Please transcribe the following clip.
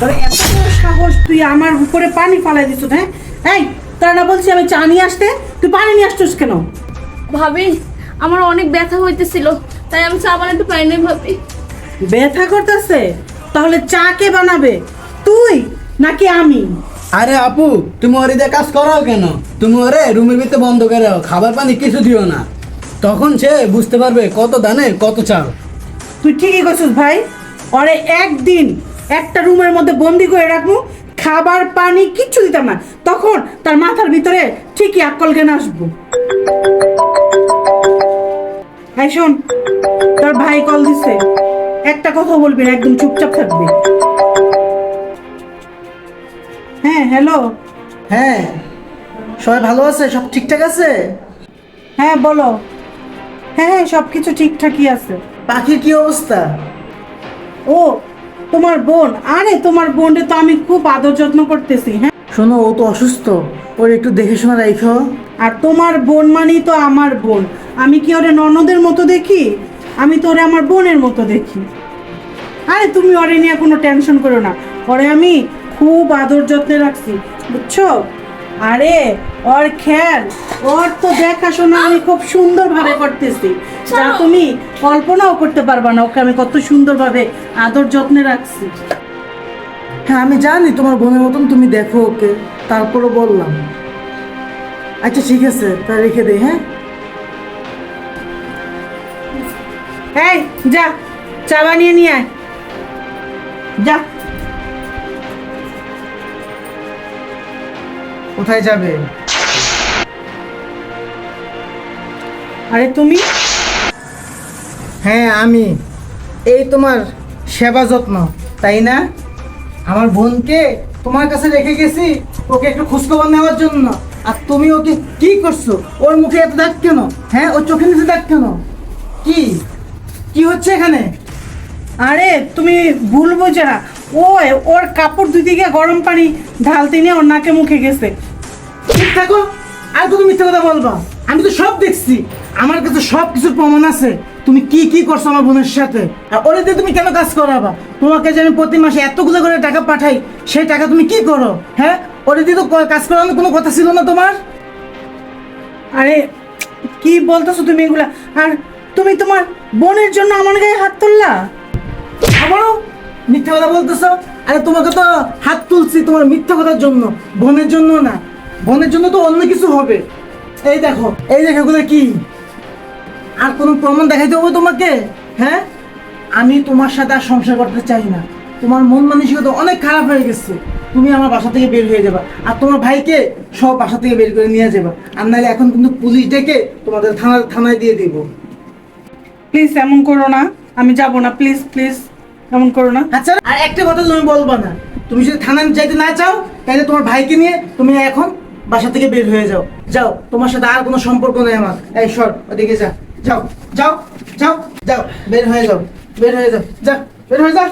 তবে এত সাহস তুই আমার উপরে পানি ফালাই দিচ্ছ হ্যাঁ? এই তারা না বলছি আমি চা নিয়ে আসতে? তুই পানি নিয়ে আসছিস কেন? ভাবি আমার অনেক ব্যথা হইতেছিল তাই আমি চা বানাতে পারি নাই ভাবি। ব্যথা করতেছে? তাহলে চা কে বানাবে? তুই নাকি আমি? আরে আপু তুমি ওরে দিয়ে কাজ করাও কেন? তুমি ওরে রুমের ভিতরে বন্ধ করে রাখো, খাবার পানি কিছু দিও না। তখন সে বুঝতে পারবে কত দানে কত চাল। তুই ঠিকই করছিস ভাই ওরে একদিন একটা রুমের মধ্যে বন্দি করে রাখব খাবার পানি কিচ্ছু দিতাম না। তখন তার মাথার ভিতরে ঠিকই আক্কল জ্ঞান আসব। এই শোন তোর ভাই কল দিছে। একটা কথা বলবি না একদম চুপচাপ থাকবি। হ্যাঁ হ্যালো হ্যাঁ সবাই ভালো আছে? সব ঠিকঠাক আছে? হ্যাঁ বলো। হ্যাঁ হ্যাঁ সব কিছু ঠিকঠাকই আছে। পাখির কি অবস্থা? ও তোমার বোন? আরে তোমার বোনরে তো আমি খুব আদর যত্ন করতেছি হ্যাঁ? শোনো ও তো অসুস্থ। ওর একটু দেখে শোনা রাখো আর তোমার বোন মানেই তো আমার বোন। আমি কি ওরে ননদের মতো দেখি? আমি তো ওরে আমার বোনের মতো দেখি। আরে তুমি ওরে নিয়ে কোনো টেনশন করো না। ওরে আমি খুব আদর যত্নে রাখছি বুঝছ? আরে ওর খেয়াল ওর তো দেখাশোনা আমি খুব সুন্দরভাবে করতেছি। যা তুমি কল্পনাও করতে পারবা না ওকে আমি কত সুন্দরভাবে আদর যত্নে রাখছি। হ্যাঁ আমি জানি তোমার বোনের মতন তুমি দেখো ওকে তারপরও বললাম। আচ্ছা ঠিক আছে তা রেখে দেই হ্যাঁ? এই যা চা বানিয়ে নিয়ে আয়। যা। কোথায় যাবে? আরে তুমি? হ্যাঁ আমি। এই তোমার সেবা যত্ন, তাই না? আমার বোনকে তোমার কাছে রেখে গেছি, ওকে একটু খোঁজখবর নেওয়ার জন্য। আর তুমি ওকে কি করছ? ওর মুখে এত দাগ কেন? হ্যাঁ ওর চোখে নিচে দাগ কেন? কি? কি হচ্ছে এখানে? আরে, তুমি ভুল বোঝা। ও ওর কাপড় দুই দিকে গরম পানি ঢালতে নিয়ে ওর নাকে মুখে গেছে। থাকো আর তুমি মিথ্যে কথা বলবা? আমি তো সব দেখছি। আমার কাছে সব কিছুর প্রমাণ আছে। তুমি কি কি করছ আমার বোনের সাথে? ওরে দিয়ে তুমি কেন কাজ করাবা? তোমাকে যে আমি প্রতি মাসে এতগুলো করে টাকা পাঠাই, সেই টাকা তুমি কি করো? হ্যাঁ? ওরে দিয়ে তো কাজ করানোর কোনো কথা ছিল না তোমার? আরে, কি বলতেছো তুমি এগুলা? আর তুমি তোমার বোনের জন্য আমার গায়ে হাত তুললা? আবারও মিথ্যা কথা বলতেছো? আরে তোমাকে তো হাত তুলছি তোমার মিথ্যা কথার জন্য, বোনের জন্য না। বোনের জন্য তো অন্য কিছু হবে। এই দেখো এই দেখো এগুলো কি? আর কোনো প্রমাণ দেখাইতে হবে তোমাকে? হ্যাঁ? আমি তোমার সাথে আর সংসার করতে চাই না। তোমার মন মানসিকতা অনেক খারাপ হয়ে গেছে। তুমি আমার বাসা থেকে বের হয়ে যাবা। আর তোমার ভাইকে সব বাসা থেকে বের করে নিয়ে যাবা। আর নাহলে এখন কিন্তু পুলিশ ডেকে তোমাদের থানা থানায় দিয়ে দিব। প্লিজ এমন করো না। আমি যাব না। প্লিজ প্লিজ এমন করো না। আচ্ছা আর একটা কথা তুমি বলবা না। তুমি যদি থানায় যাইতে না চাও তাহলে তোমার ভাইকে নিয়ে তুমি এখন বাসা থেকে বের হয়ে যাও। যাও, তোমার সাথে আর কোনো সম্পর্ক নেই আমার। এই সর, ওদিকে যা। যাও যাও যাও যাও, বের হয়ে যাও, বের হয়ে যাও, যা, বের হয়ে যাও